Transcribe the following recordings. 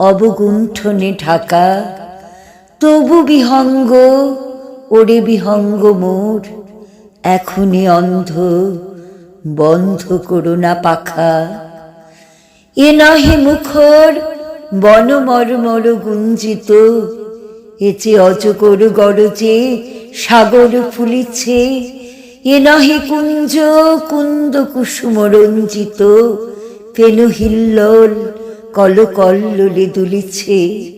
অবগুণ্ঠনে ঢাকা। তবু বিহঙ্গ, ওরে বিহঙ্গ মোর। এখনই অন্ধ, বন্ধ করো না পাখা। এ নহে মুখর বন মরমর গুঞ্জিত। এ যে অজগর গরজে সাগর ফুলিছে। এ নহে কুঞ্জ, কুন্দ কুসুম রঞ্জিত। ফেনু হিল্লোল কল কল্লোলে দুলিছে।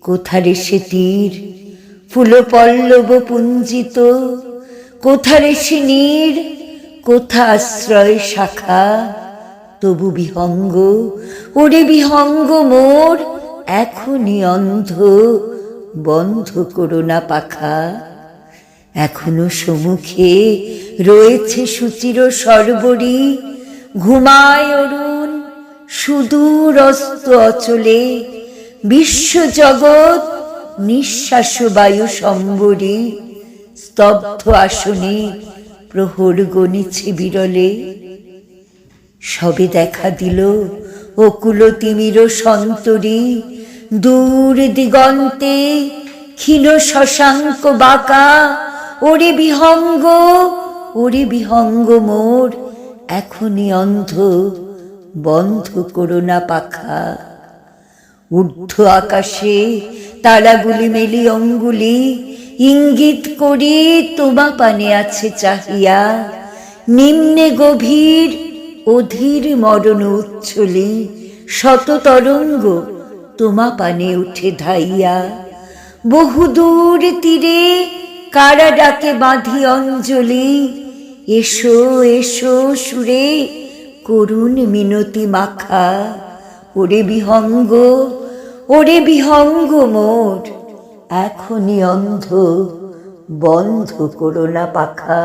কোথারে সে তীর? ফুল পল্লব পুঞ্জিত। কোথারে সে নীর? কোথা আশ্রয় শাখা? তবু বিহঙ্গ, ওরে বিহঙ্গ মোর, এখনই অন্ধ, বন্ধ করো না পাখা। এখনও সম্মুখে রয়েছে সুচির সর্বরী, ঘুমায় সুদূর অস্ত অচলে বিশ্বজগৎ নিঃশ্বাস বায়ু সম্বরী, স্তব্ধ আসনে প্রহর গণিছে বিরলে। সবে দেখা দিল অকুল তিমির সন্তরী, দূর দিগন্তে ক্ষীণ শশাঙ্ক বাঁকা। ওরে বিহঙ্গ ওরে বিহঙ্গ মোর, এখনই অন্ধ। বন্ধ করো না পাখা। ঊর্ধ্ব আকাশে তারাগুলি মেলি অঙ্গুলি, ইঙ্গিত করি তোমা পানে আছে চাহিয়া। নিম্নে গভীর, অধীর মরণ উচ্ছলি শত তরঙ্গ তোমা পানে উঠে ধাইয়া। বহুদূর তীরে কারা ডাকে বাঁধি অঞ্জলি, এসো এসো সুরে করুণ মিনতি মাখা। ওরে বিহঙ্গ ওরে বিহঙ্গ মোর এখনই অন্ধ বন্ধ করো না পাখা।